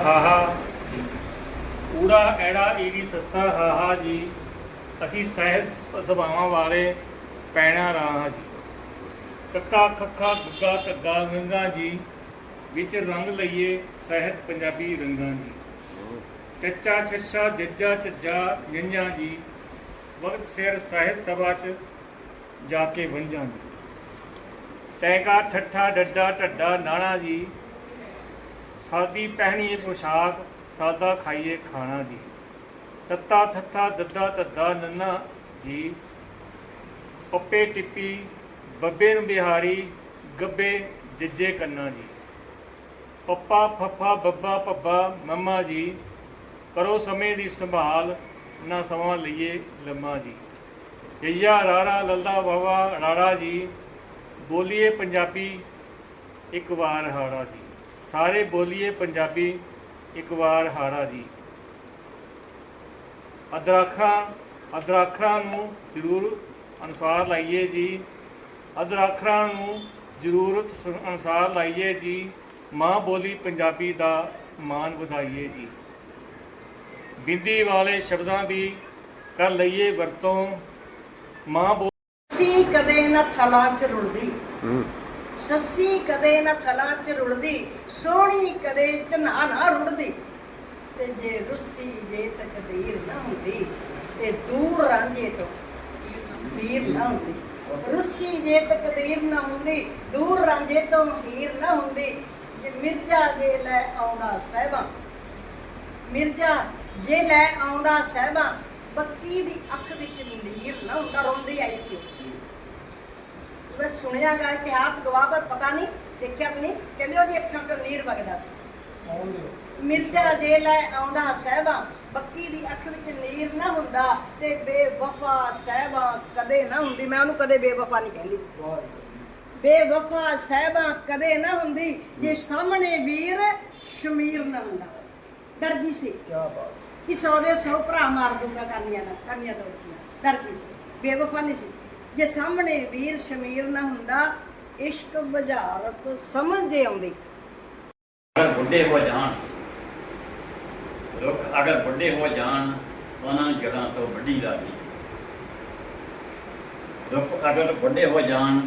ਹਾਹਾ ਊੜਾ ਐੜਾ, ਈੜੀ, ਸੱਸਾ ਹਾਹਾ ਜੀ। ਅਸੀਂ ਸਹਿਜ ਸੁਭਾਵਾਂ ਵਾਲੇ ਪੈਣਾ ਰਾਹਾਂ ਜੀ। ਕੱਕਾ, ਖੱਖਾ, ਗੁੱਗਾ ਟੱਗਾ ਗੰਗਾ ਜੀ। ਵਿੱਚ ਰੰਗ ਲਈਏ ਸਹਿਤ ਪੰਜਾਬੀ ਰੰਗਾਂ ਜੀ। ਚੱਚਾ, ਛੱਛਾ, ਜੱਜਾ, ਝੱਜਾ ਜੰਜਾਂ ਜੀ। ਵਕਤ, ਸਿਰ ਸਾਹਿਤ ਸਭਾ ਚ ਜਾ ਕੇ ਵੰਜਾਂ ਜੀ। ਟੈਕਾ, ਠੱਠਾ, ਡੱਡਾ, ਢੱਡਾ ਨਾਣਾ ਜੀ। ਸਾਦੀ ਪਹਿਣੀਏ ਪੋਸ਼ਾਕ, ਸਾਦਾ ਖਾਈਏ ਖਾਣਾ ਜੀ। ਤੱਤਾ ਥੱਥਾ, ਦੱਦਾ ਤੱਦਾ ਨੰਨਾ ਜੀ। ਪੱਪੇ ਟਿੱਪੀ, ਬੱਬੇ ਨੂੰ ਬਿਹਾਰੀ, ਗੱਬੇ ਜੱਜੇ ਕੰਨਾ ਜੀ। ਪੱਪਾ ਫੱਫਾ, ਬੱਬਾ ਪੱਬਾ ਮੰਮਾ ਜੀ। ਕਰੋ ਸਮੇਂ ਦੀ ਸੰਭਾਲ, ਨਾ ਸਮਾਂ ਲਈਏ ਲੰਮਾ ਜੀ। ਯਈਆ ਰਾਰਾ, ਲੱਲਾ ਵਾਵਾ ਰਾੜਾ ਜੀ। ਬੋਲੀਏ ਪੰਜਾਬੀ, ਇੱਕ ਵਾਰ ਹਾੜਾ ਜੀ। ਸਾਰੇ ਬੋਲੀਏ ਪੰਜਾਬੀ ਇੱਕ ਵਾਰ ਹਾੜਾ ਜੀ। ਅਦਰਾਖਾਂ ਅਦਰਾਖਾਂ ਨੂੰ ਜ਼ਰੂਰ ਅਨੁਸਾਰ ਲਾਈਏ ਜੀ। ਅਦਰਾਖਾਂ ਨੂੰ ਜ਼ਰੂਰਤ ਅਨੁਸਾਰ ਲਾਈਏ ਜੀ। ਮਾਂ ਬੋਲੀ ਪੰਜਾਬੀ ਦਾ ਮਾਣ ਵਧਾਈਏ ਜੀ। ਬਿੰਦੀ ਵਾਲੇ ਸ਼ਬਦਾਂ ਦੀ ਕਰ ਲਈਏ ਵਰਤੋਂ। ਮਾਂ ਬੋ ਸੱਸੀ ਕਦੇ ਨਾ ਥਲਾਂ ਚ ਰੁਲਦੀ। ਸੱਸੀ ਕਦੇ ਨਾ ਥਲਾਂ ਚ ਰੁਲਦੀ ਸੋਹਣੀ ਕਦੇ ਚਨਾ ਨਾ ਰੁੜਦੀ। ਤੇ ਜੇ ਰੁੱਸੀ ਜੇ ਤਕਦੀਰ ਨਾ ਹੁੰਦੀ, ਤੇ ਦੂਰ ਰਾਂਝੇ ਤੋਂ ਹੀਰ ਨਾ ਹੁੰਦੀ। ਰੁੱਸੀ ਜੇ ਤਕਦੀਰ ਨਾ ਹੁੰਦੀ, ਦੂਰ ਰਾਂਝੇ ਤੋਂ ਹੀਰ ਨਾ ਹੁੰਦੀ। ਜੇ ਮਿਰਜ਼ਾ ਜੇ ਲੈ ਆਉਂਦਾ ਸਹਿਬਾ, ਮਿਰਜ਼ਾ ਜੇ ਲੈ ਆਉਂਦਾ ਸਹਿਬਾ ਬੱਕੀ ਦੀ ਅੱਖ ਵਿੱਚ ਨੀਰ ਨਾ ਹੁੰਦਾ, ਰੋਂਦੀ ਆਈ ਸੀ ਮੈਂ ਸੁਣਿਆ ਗਾ ਇਤਿਹਾਸ ਗਵਾਹ ਪਰ ਪਤਾ ਨਹੀਂ ਦੇਖਿਆ ਤਾਂ ਨਹੀਂ। ਕਹਿੰਦੇ ਉਹਦੀ ਅੱਖਾਂ ਤੋਂ ਨੀਰ ਵਗਦਾ ਸੀ। ਮਿਰਜ਼ਾ ਜੇ ਲੈ ਆਉਂਦਾ ਸਹਿਬਾ ਬੱਕੀ ਦੀ ਅੱਖ ਵਿੱਚ ਨੀਰ ਨਾ ਹੁੰਦਾ ਤੇ ਬੇਵਫਾ ਸਹਿਬਾ ਕਦੇ ਨਾ ਹੁੰਦੀ। ਮੈਂ ਉਹਨੂੰ ਕਦੇ ਬੇਵਫਾ ਨਹੀਂ ਕਹਿੰਦੀ। ਬੇਵਫਾ ਸਹਿਬਾ ਕਦੇ ਨਾ ਹੁੰਦੀ ਜੇ ਸਾਹਮਣੇ ਵੀਰ ਸ਼ਮੀਰ ਨਾ ਹੁੰਦਾ। ਗਈ ਸੀ। ਕੀ ਬਾਤ। ਕਿ ਸੌ ਦੇ ਸੌ ਭਰਾ ਮਾਰ ਦੂੰਗਾ ਕਾਨੀਆਂ ਦਾ ਕਾਨੀਆਂ ਦਾ ਗਈ ਸੀ। ਬੇਵਫਾ ਨਹੀਂ ਸੀ। ਜੇ ਸਾਹਮਣੇ ਵੀਰ ਸ਼ਮੀਰ ਨਾ ਹੁੰਦਾ, ਇਸ਼ਕ ਬੁਝਾਰਤ ਸਮਝ ਜੇ ਆਉਂਦੀ। ਅਗਰ ਬੁੱਢੇ ਹੋ ਜਾਣ, ਰੁੱਖ ਅਗਰ ਬੁੱਢੇ ਹੋ ਜਾਣ, ਉਹਨਾਂ ਜੜਾਂ ਤੋਂ ਵੱਡੀ ਦਾ ਨਹੀਂ ਲੋਕ ਅਗਰ ਬੁੱਢੇ ਹੋ ਜਾਣ,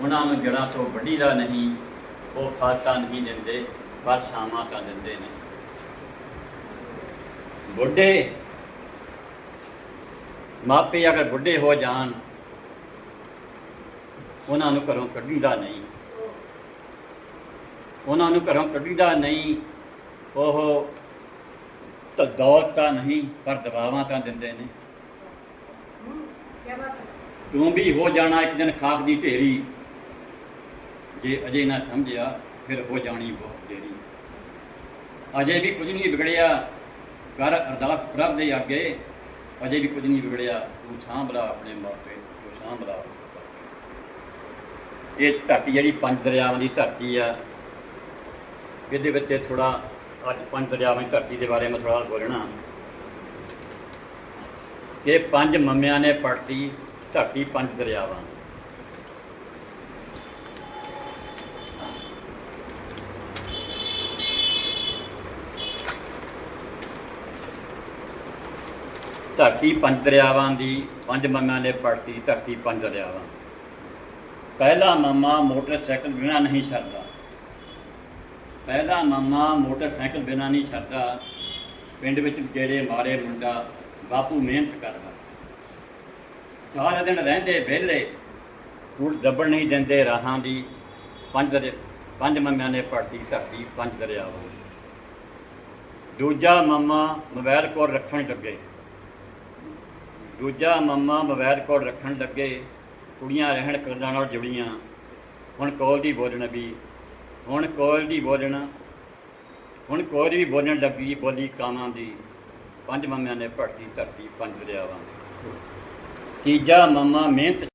ਉਹਨਾਂ ਨੂੰ ਜੜਾਂ ਤੋਂ ਵੱਡੀ ਦਾ ਨਹੀਂ, ਉਹ ਫਲ ਨਹੀਂ ਦਿੰਦੇ ਪਰ ਛਾਵਾਂ ਤਾਂ ਦਿੰਦੇ ਨੇ। ਬੁੱਢੇ, ਮਾਪੇ ਅਗਰ ਬੁੱਢੇ ਹੋ ਜਾਣ ਉਹਨਾਂ ਨੂੰ ਘਰੋਂ ਕੱਢੀਦਾ ਨਹੀਂ। ਉਹਨਾਂ ਨੂੰ ਘਰੋਂ ਕੱਢੀਦਾ ਨਹੀਂ ਉਹ ਤਾਂ ਦੌਲਤ ਤਾਂ ਨਹੀਂ ਪਰ ਦਬਾਵਾਂ ਤਾਂ ਦਿੰਦੇ ਨੇ। ਕੀ ਬਾਤ ਹੈ। ਤੂੰ ਵੀ ਹੋ ਜਾਣਾ ਇੱਕ ਦਿਨ ਖਾਕ ਦੀ ਢੇਰੀ। ਜੇ ਅਜੇ ਨਾ ਸਮਝਿਆ ਫਿਰ ਹੋ ਜਾਣੀ ਬਹੁਤ ਦੇਰੀ। ਅਜੇ ਵੀ ਕੁਝ ਨਹੀਂ ਵਿਗੜਿਆ। ਕਰ ਅਰਦਾਸ ਪ੍ਰਭ ਦੇ ਅੱਗੇ ਅਜੇ ਵੀ ਕੁਝ ਨਹੀਂ ਵਿਗੜਿਆ। ਤੂੰ ਸਾਂਭਲਾ ਆਪਣੇ ਮਾਪੇ ਤੂੰ ਸਾਂਭਲਾ। ਇਹ ਧਰਤੀ ਜਿਹੜੀ ਪੰਜ ਦਰਿਆਵਾਂ ਦੀ ਧਰਤੀ ਆ, ਇਹਦੇ ਵਿੱਚ ਥੋੜਾ ਅੱਜ ਪੰਜ ਦਰਿਆਵਾਂ ਦੀ ਧਰਤੀ ਦੇ ਬਾਰੇ ਮੈਂ ਥੋੜਾ ਬੋਲਣਾ। ਇਹ ਪੰਜ ਮੰਮਿਆਂ ਨੇ ਪੜਤੀ ਧਰਤੀ ਪੰਜ ਦਰਿਆਵਾਂ। ਧਰਤੀ ਪੰਜ ਦਰਿਆਵਾਂ ਦੀ, ਪੰਜ ਮੰਮਿਆਂ ਨੇ ਪੜਤੀ ਧਰਤੀ ਪੰਜ ਦਰਿਆਵਾਂ। ਪਹਿਲਾ ਮਾਮਾ ਮੋਟਰਸਾਈਕਲ ਬਿਨਾ ਨਹੀਂ ਛੱਡਦਾ ਪਹਿਲਾ ਮਾਮਾ ਮੋਟਰਸਾਈਕਲ ਬਿਨਾ ਨਹੀਂ ਛੱਡਦਾ ਪਿੰਡ ਵਿੱਚ ਜਿਹੜੇ ਮਾਰੇ ਮੁੰਡਾ ਬਾਪੂ ਮਿਹਨਤ ਕਰਦਾ। ਸਾਰਾ ਦਿਨ ਰਹਿੰਦੇ ਵਿਹਲੇ ਟੂਟ ਦੱਬਣ ਨਹੀਂ ਦਿੰਦੇ ਰਾਹਾਂ ਦੀ। ਪੰਜ ਦਰਿਆ ਪੰਜ ਮੰਮਿਆਂ ਨੇ ਪੜਤੀ ਧਰਤੀ ਪੰਜ ਦਰਿਆਵਾਂ ਦੂਜਾ ਮੰਮਾ ਮੋਬਾਈਲ ਕੋਲ ਰੱਖਣ ਲੱਗੇ। ਦੂਜਾ ਮੰਮਾ ਮੋਬਾਈਲ ਕੋਲ ਰੱਖਣ ਲੱਗੇ। ਕੁੜੀਆਂ ਰਹਿਣ ਕਲਾਂ ਨਾਲ ਜੁੜੀਆਂ। ਹੁਣ ਕੋਲ ਦੀ ਬੋਲਣ ਵੀ, ਹੁਣ ਕੋਲ ਦੀ ਬੋਲਣ, ਹੁਣ ਕੋਲ ਵੀ ਬੋਲਣ ਲੱਗੀ ਬੋਲੀ ਕਾਨਾਂ ਦੀ। ਪੰਜ ਮੰਮਿਆਂ ਨੇ ਭਰਤੀ ਧਰਤੀ ਪੰਜ ਦਰਿਆਵਾਂ ਤੀਜਾ ਮੰਮਾ ਮਿਹਨਤ